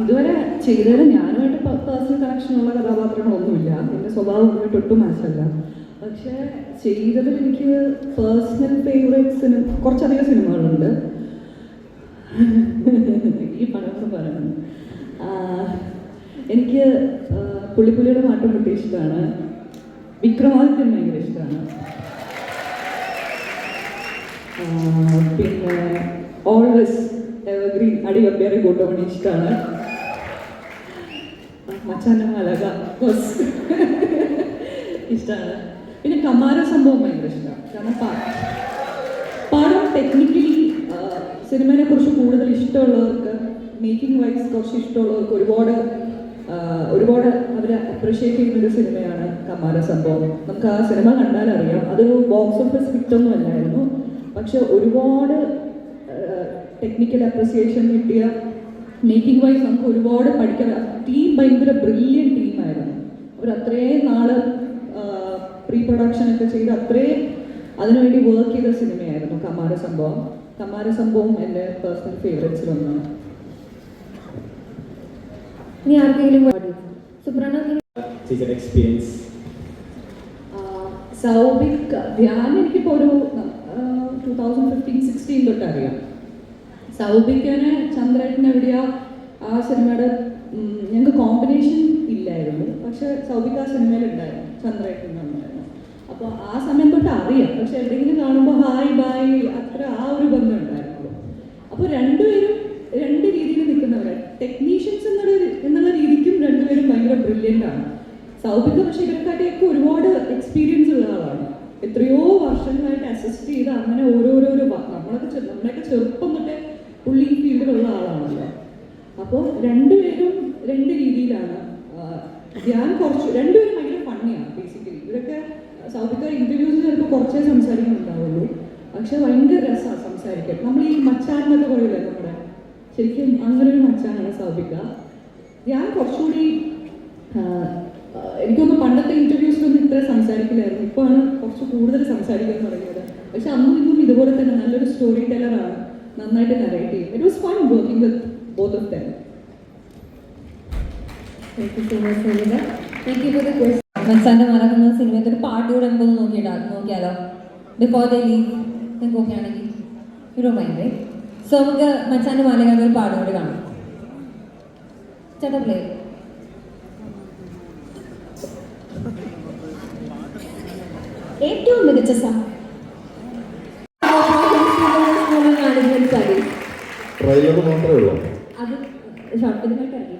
ഇതുവരെ ചെയ്തതിൽ ഞാനുമായിട്ട് പേഴ്സണൽ കണക്ഷനുള്ള കഥാപാത്രങ്ങളൊന്നുമില്ല. എന്റെ സ്വഭാവം സ്വഭാവമായിട്ട് ഒട്ടും മാച്ചല്ല പക്ഷേ ചെയ്തതിൽ എനിക്ക് പേഴ്സണൽ ഫേവറേറ്റ് സിനിമ കുറച്ചധികം സിനിമകളുണ്ട്. ഈ പടമൊക്കെ പറയണം എനിക്ക് പുള്ളിപ്പുലിയുടെ മാറ്റം കിട്ടിയ ഇഷ്ടമാണ്. വിക്രമാദിത്യൻ ഭയങ്കര ഇഷ്ടമാണ്. പിന്നെ ഓൾവേസ് എവർഗ്രീൻ അടി കമ്പയറി കൂട്ടുമണി ഇഷ്ടമാണ് മലക ഇഷ്ടമാണ് പിന്നെ കമാര സംഭവം ഭയങ്കര ഇഷ്ടമാണ് കാരണം പാടം ടെക്നിക്കലി സിനിമയെ കുറിച്ച് കൂടുതൽ ഇഷ്ടമുള്ളവർക്ക് മേക്കിംഗ് വൈസ് കുറച്ച് ഇഷ്ടമുള്ളവർക്ക് ഒരുപാട് ഒരുപാട് അവരെ അപ്രിഷ്യേറ്റ് ചെയ്യുന്ന ഒരു സിനിമയാണ് കമാര സംഭവം. നമുക്ക് ആ സിനിമ കണ്ടാൽ അറിയാം അതൊരു ബോക്സ് ഓഫീസ് ഹിറ്റൊന്നും അല്ലായിരുന്നു പക്ഷെ ഒരുപാട് ടെക്നിക്കൽ അപ്രിസിയേഷൻ കിട്ടിയ മേക്കിംഗ് വൈസ് നമുക്ക് ഒരുപാട് പഠിക്കാൻ ടീം ഭയങ്കര ബ്രില്യൻ ടീമായിരുന്നു അവർ അത്രയും നാൾ പ്രീ പ്രൊഡക്ഷൻ ഒക്കെ ചെയ്ത് അത്രയും അതിനുവേണ്ടി വർക്ക് ചെയ്ത സിനിമയായിരുന്നു കമാര സംഭവം. കമാര സംഭവം എന്റെ പേഴ്സണൽ ഫേവറേറ്റ്സിലൊന്നാണ് ഇനി ആർക്കെങ്കിലും എക്സ്പീരിയൻസ് സൗബിക് ധ്യാൻ എനിക്കിപ്പോൾ ഒരു ടൂ തൗസൻഡ് ഫിഫ്റ്റീൻ സിക്സ്റ്റീൻ തൊട്ട് അറിയാം സൗബിക്കന് ചന്ദ്രേട്ടൻ എവിടെയാ ആ സിനിമയുടെ ഞങ്ങൾക്ക് കോമ്പിനേഷൻ ഇല്ലായിരുന്നു. പക്ഷെ സൗബിക്ക് ആ സിനിമയിൽ ഉണ്ടായിരുന്നു ചന്ദ്രേട്ടൻ ഉണ്ടായിരുന്നു അപ്പോൾ ആ സമയം തൊട്ട് അറിയാം. പക്ഷെ എവിടെയെങ്കിലും കാണുമ്പോൾ ഹായ് ബായ് അത്ര ആ ഒരു ബന്ധം ഉണ്ടായിരുന്നുള്ളൂ. അപ്പോൾ രണ്ടുപേരും രണ്ട് രീതിയിൽ നിൽക്കുന്നവരാണ് ടെക്നീഷ്യൻസ് എന്നുള്ള എന്നുള്ള രീതിക്കും രണ്ടുപേരും ഭയങ്കര ബ്രില്യന്റ് ആണ്. സൗബിക്ക് പക്ഷെ ഇവരെക്കാട്ടിയൊക്കെ ഒരുപാട് എക്സ്പീരിയൻസ് ഉള്ള ആളാണ്. എത്രയോ വർഷങ്ങളായിട്ട് അസിസ്റ്റ് ചെയ്ത് അങ്ങനെ ഓരോരോരോ വ- നമ്മളൊക്കെ നമ്മളൊക്കെ ചെറുപ്പം തൊട്ടേ പുള്ളി ഈ ഫീൽഡിലുള്ള ആളാണല്ലോ അപ്പോൾ രണ്ടുപേരും രണ്ട് രീതിയിലാണ് ഞാൻ കുറച്ച് രണ്ടുപേരും ഭയങ്കര ഫണ്ണിയാണ് ബേസിക്കലി ഇവരൊക്കെ സൗദിക്കാർ ഇന്റർവ്യൂസ് ചിലപ്പോൾ കുറച്ചേ സംസാരിക്കുന്നുണ്ടാവുള്ളൂ. പക്ഷെ ഭയങ്കര രസമാണ് സംസാരിക്കാൻ. നമ്മൾ ഈ മച്ചാൻ എന്നൊക്കെ പറയില്ലേ നമ്മുടെ? ശരിക്കും അങ്ങനെ ഒരു മച്ചാനാണ് സൗബിക ഞാൻ കുറച്ചുകൂടി എനിക്കൊന്ന് പണ്ടത്തെ ഇന്റർവ്യൂസിലൊന്നും ഇത്ര സംസാരിക്കില്ലായിരുന്നു. ഇപ്പോഴാണ് കുറച്ച് കൂടുതൽ സംസാരിക്കാൻ തുടങ്ങിയത്. പക്ഷെ അന്നും ഇന്നും ഇതുപോലെ തന്നെ നല്ലൊരു സ്റ്റോറി ടെല്ലറാണ് നന്നായിട്ട് നറേറ്റ് ചെയ്യും. It was fun working with both of them thank you so much Sarita thank you for the quest മച്ചാന്റെ മരം എന്ന ഒരു പാട്ട് കൂടെ നമുക്കൊന്ന് നോക്കിയിട്ടാ നോക്കിയാലോ? ബിഫോർ ദ ലീവ് നിങ്ങൾക്ക് ഓക്കെ ആണെങ്കിൽ യു മൈൻഡ് സോ നമുക്ക് മച്ചാന്റെ മാലകളുടെ ഒരു പാട്ട് കൂടി കാണാം. ചേട്ടാ പ്ലേ ഏറ്റവും മികച്ച സ- ട്രെയിലർ മാത്രമേ ഉള്ളൂ. ഷോർട്ട് ഫിലിമായിട്ട് ഇറങ്ങിയിട്ടില്ല